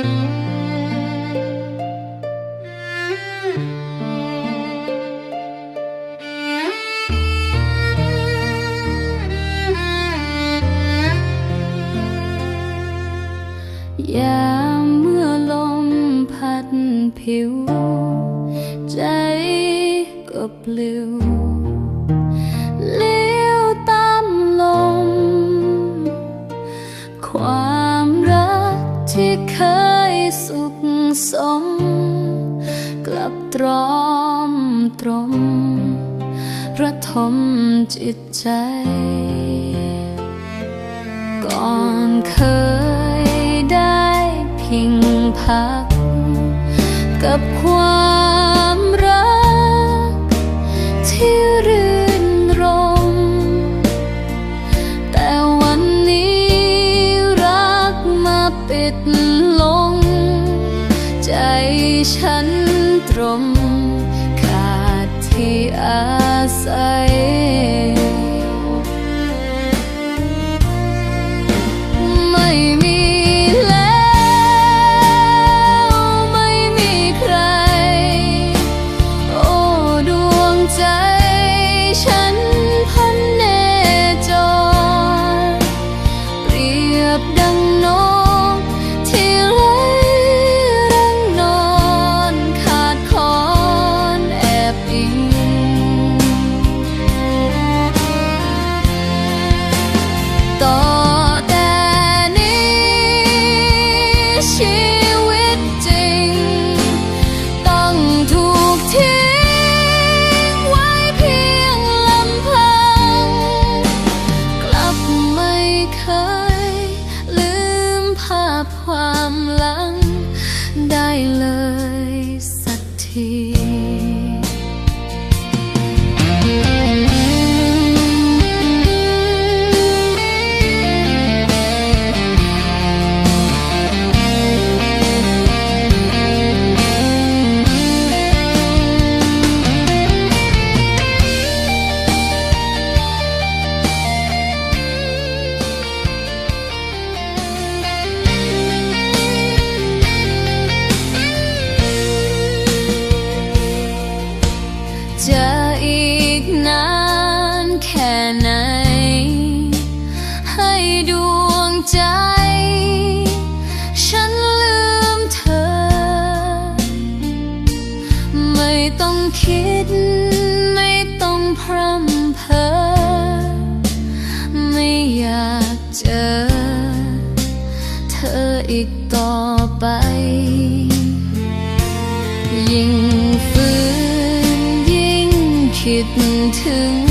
ยามเมื่อลมพัดผิว ใจก็ปลิวเลี้ยวตามลมความ ที่เคยสุขสม กลับตรอมตรมระทมจิตใจ ก่อนเคยได้พิงพัก กับความรักที่รื่น ฉันตรมขาดที่อาศัย คิดไม่ต้องพร่ำเพ้อไม่อยากเจอ เธออีกต่อไป ยิ่งฝืนยิ่งคิดถึง